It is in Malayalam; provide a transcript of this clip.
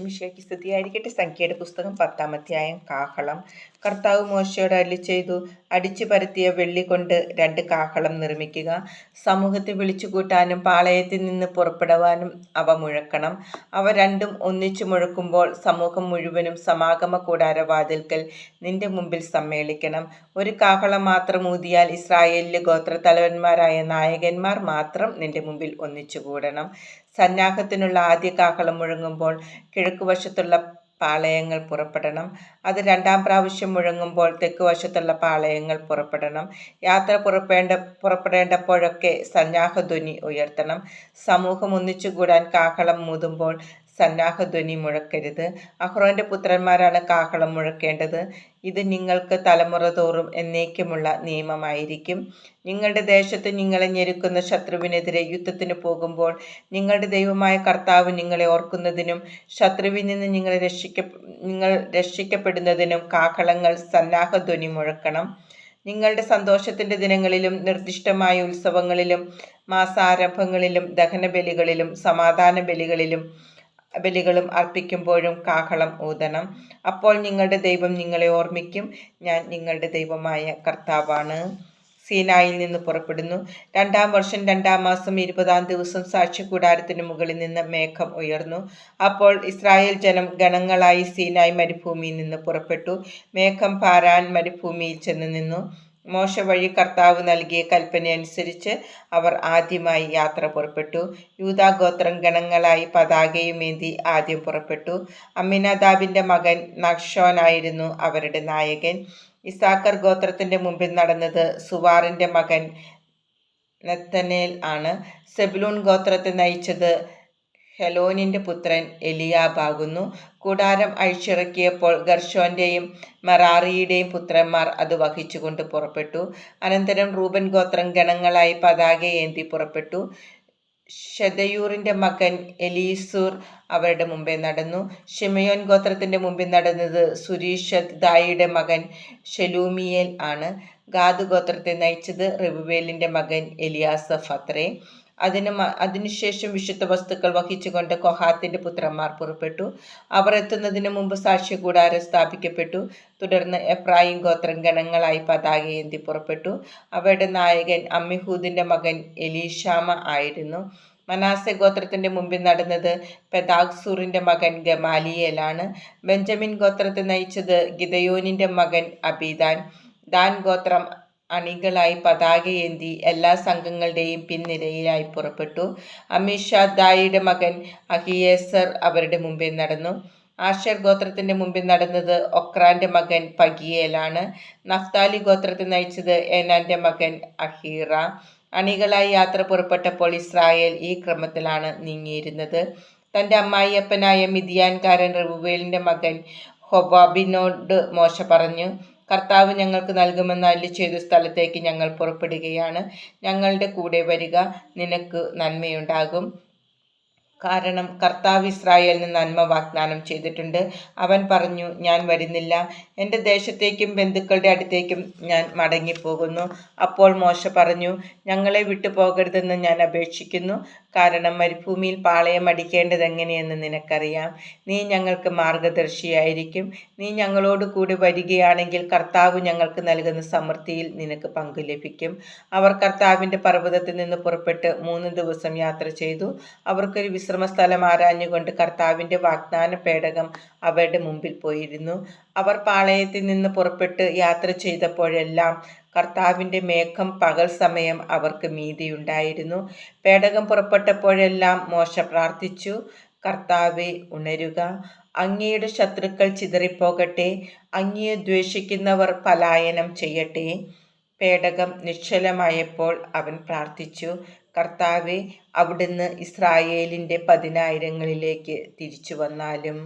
മിശിഹായ്ക്ക് സ്തുതിയായിരിക്കട്ടെ. സംഖ്യയുടെ പുസ്തകം പത്താം അധ്യായം കാഹളം കർത്താവ് മോശയോട് അരളി ചെയ്തു അടിച്ചു പരത്തിയ വെള്ളി കൊണ്ട് രണ്ട് കാഹളം നിർമ്മിക്കുക. സമൂഹത്തെ വിളിച്ചു കൂട്ടാനും പാളയത്തിൽ നിന്ന് പുറപ്പെടുവാനും അവ മുഴക്കണം. അവ രണ്ടും ഒന്നിച്ചു മുഴക്കുമ്പോൾ സമൂഹം മുഴുവനും സമാഗമ കൂടാരവാതിൽക്കൽ നിന്റെ മുമ്പിൽ സമ്മേളിക്കണം. ഒരു കാഹളം മാത്രം ഊതിയാൽ ഇസ്രായേലിലെ ഗോത്രത്തലവന്മാരായ നായകന്മാർ മാത്രം നിന്റെ മുമ്പിൽ ഒന്നിച്ചു കൂടണം. സന്നാഹത്തിനുള്ള ആദ്യ കാഹളം മുഴങ്ങുമ്പോൾ കിഴക്കുവശത്തുള്ള പാളയങ്ങൾ പുറപ്പെടണം. അത് രണ്ടാം പ്രാവശ്യം മുഴങ്ങുമ്പോൾ തെക്ക് വശത്തുള്ള പാളയങ്ങൾ പുറപ്പെടണം. യാത്ര പുറപ്പെടേണ്ട പുറപ്പെടേണ്ടപ്പോഴൊക്കെ സന്നാഹധ്വനി ഉയർത്തണം. സമൂഹം ഒന്നിച്ചു കൂടാൻ കാഹളം മൂതുമ്പോൾ സന്നാഹധ്വനി മുഴക്കരുത്. അഹ്റോന്റെ പുത്രന്മാരാണ് കാഹളം മുഴക്കേണ്ടത്. ഇത് നിങ്ങൾക്ക് തലമുറ തോറും എന്നേക്കുമുള്ള നിയമമായിരിക്കും. നിങ്ങളുടെ ദേശത്ത് നിങ്ങളെ ഞെരുക്കുന്ന ശത്രുവിനെതിരെ യുദ്ധത്തിന് പോകുമ്പോൾ നിങ്ങളുടെ ദൈവമായ കർത്താവ് നിങ്ങളെ ഓർക്കുന്നതിനും ശത്രുവിൽ നിന്ന് നിങ്ങളെ രക്ഷിക്ക നിങ്ങൾ രക്ഷിക്കപ്പെടുന്നതിനും കാഹളങ്ങൾ സന്നാഹധ്വനി മുഴക്കണം. നിങ്ങളുടെ സന്തോഷത്തിന്റെ ദിനങ്ങളിലും നിർദ്ദിഷ്ടമായ ഉത്സവങ്ങളിലും മാസാരംഭങ്ങളിലും ദഹനബലികളിലും സമാധാന ബലികളിലും ബലികളും അർപ്പിക്കുമ്പോഴും കാഹളം ഊതണം. അപ്പോൾ നിങ്ങളുടെ ദൈവം നിങ്ങളെ ഓർമ്മിക്കും. ഞാൻ നിങ്ങളുടെ ദൈവമായ കർത്താവാണ്. സീനായിൽ നിന്ന് പുറപ്പെടുന്നു. രണ്ടാം വർഷം രണ്ടാം മാസം ഇരുപതാം ദിവസം സാക്ഷ്യകൂടാരത്തിന് മുകളിൽ നിന്ന് മേഘം ഉയർന്നു. അപ്പോൾ ഇസ്രായേൽ ജനം ഗണങ്ങളായി സീനായ് മരുഭൂമിയിൽ നിന്ന് പുറപ്പെട്ടു. മേഘം പാരാൻ മരുഭൂമിയിൽ ചെന്ന് നിന്നു. മോശ വഴി കർത്താവ് നൽകിയ കൽപ്പനയനുസരിച്ച് അവർ ആദ്യമായി യാത്ര പുറപ്പെട്ടു. യൂതാഗോത്രം ഗണങ്ങളായി പതാകയും ഏന്തി ആദ്യം പുറപ്പെട്ടു. അമ്മിനാദാബിന്റെ മകൻ നക്ഷോനായിരുന്നു അവരുടെ നായകൻ. ഇസാക്കർ ഗോത്രത്തിന്റെ മുമ്പിൽ നടന്നത് സുവാറിന്റെ മകൻ നെത്തനേൽ ആണ്. സെബുലൂൺ ഗോത്രത്തെ നയിച്ചത് ഹെലോനിന്റെ പുത്രൻ എലിയാബാകുന്നു. കൂടാരം അഴിച്ചിറക്കിയപ്പോൾ ഗർഷോന്റെയും മെറാറിയുടെയും പുത്രന്മാർ അത് വഹിച്ചുകൊണ്ട് പുറപ്പെട്ടു. അനന്തരം റൂബൻ ഗോത്രം ഗണങ്ങളായി പതാക ഏന്തി പുറപ്പെട്ടു. ഷെദയൂറിന്റെ മകൻ എലീസൂർ അവരുടെ മുമ്പേ നടന്നു. ഷിമയോൻ ഗോത്രത്തിന്റെ മുമ്പിൽ നടന്നത് സുരീഷദ് ദായിയുടെ മകൻ ഷെലൂമിയേൽ ആണ്. ഗാദ് ഗോത്രത്തെ നയിച്ചത് റെബുവേലിന്റെ മകൻ എലിയാസഫ് അത്രേ അതിന് അതിനുശേഷം വിശുദ്ധ വസ്തുക്കൾ വഹിച്ചുകൊണ്ട് കൊഹാത്തിന്റെ പുത്രന്മാർ പുറപ്പെട്ടു. അവർ എത്തുന്നതിന് മുമ്പ് സാക്ഷ്യകൂടാരം സ്ഥാപിക്കപ്പെട്ടു. തുടർന്ന് എഫ്രായിം ഗോത്രം ഗണങ്ങളായി പതാകയേന്തി പുറപ്പെട്ടു. അവരുടെ നായകൻ അമ്മിഹൂദിന്റെ മകൻ എലീഷാമ ആയിരുന്നു. മനാസെ ഗോത്രത്തിന്റെ മുമ്പിൽ നടന്നത് പെദാഗ്സൂറിന്റെ മകൻ ഗമാലിയേലാണ്. ബെഞ്ചമിൻ ഗോത്രത്തെ നയിച്ചത് ഗിദയോനിന്റെ മകൻ അബീദാൻ. ദാൻ ഗോത്രം അണികളായി പതാകയേന്തി എല്ലാ സംഘങ്ങളുടെയും പിൻനിരയിലായി പുറപ്പെട്ടു. അമിഷാദായിയുടെ മകൻ അഹിയേസർ അവരുടെ മുമ്പിൽ നടന്നു. ആഷർ ഗോത്രത്തിന്റെ മുമ്പിൽ നടന്നത് ഒക്രാന്റെ മകൻ പഗിയേലാണ്. നഫ്താലി ഗോത്രത്തെ നയിച്ചത് ഏനാന്റെ മകൻ അഹീറ. അണികളായി യാത്ര പുറപ്പെട്ടപ്പോൾ ഇസ്രായേൽ ഈ ക്രമത്തിലാണ് നീങ്ങിയിരുന്നത്. തന്റെ അമ്മായിയപ്പനായ മിതിയാൻകാരൻ റബുവേലിന്റെ മകൻ ഹൊബാബിനോട് മോശ പറഞ്ഞു. കർത്താവ് ഞങ്ങൾക്ക് നൽകുമെന്ന് അല്ലി ചെയ്ത സ്ഥലത്തേക്ക് ഞങ്ങൾ പുറപ്പെടുകയാണ്. ഞങ്ങളുടെ കൂടെ വരിക നിനക്ക് നന്മയുണ്ടാകും. കാരണം കർത്താവ് ഇസ്രായേലിന് നന്മ വാഗ്ദാനം ചെയ്തിട്ടുണ്ട്. അവൻ പറഞ്ഞു ഞാൻ വരുന്നില്ല. എന്റെ ദേശത്തേക്കും ബന്ധുക്കളുടെ അടുത്തേക്കും ഞാൻ മടങ്ങിപ്പോകുന്നു. അപ്പോൾ മോശ പറഞ്ഞു ഞങ്ങളെ വിട്ടു പോകരുതെന്ന് ഞാൻ അപേക്ഷിക്കുന്നു. കാരണം മരുഭൂമിയിൽ പാളയം അടിക്കേണ്ടത് എങ്ങനെയെന്ന് നിനക്കറിയാം. നീ ഞങ്ങൾക്ക് മാർഗദർശിയായിരിക്കും നീ ഞങ്ങളോട് കൂടി വരികയാണെങ്കിൽ കർത്താവ് ഞങ്ങൾക്ക് നൽകുന്ന സമൃദ്ധിയിൽ നിനക്ക് പങ്കു ലഭിക്കും. അവർ കർത്താവിന്റെ പർവതത്തിൽ നിന്ന് പുറപ്പെട്ട് മൂന്ന് ദിവസം യാത്ര ചെയ്തു. അവർക്കൊരു വിശ്രമസ്ഥലം ആരാഞ്ഞുകൊണ്ട് കർത്താവിന്റെ വാഗ്ദാന പേടകം അവരുടെ മുമ്പിൽ പോയിരുന്നു. അവർ പാളയത്തിൽ നിന്ന് പുറപ്പെട്ട് യാത്ര ചെയ്തപ്പോഴെല്ലാം കർത്താവിന്റെ മേഘം പകൽ സമയം അവർക്ക് മീതിയുണ്ടായിരുന്നു. പേടകം പുറപ്പെട്ടപ്പോഴെല്ലാം മോശ പ്രാർത്ഥിച്ചു കർത്താവെ ഉണരുക. അങ്ങയുടെ ശത്രുക്കൾ ചിതറിപ്പോകട്ടെ. അങ്ങയെ ദ്വേഷിക്കുന്നവർ പലായനം ചെയ്യട്ടെ. പേടകം നിശ്ചലമായപ്പോൾ അവൻ പ്രാർത്ഥിച്ചു കർത്താവെ അവിടുന്ന് ഇസ്രായേലിന്റെ പതിനായിരങ്ങളിലേക്ക് തിരിച്ചു വന്നാലും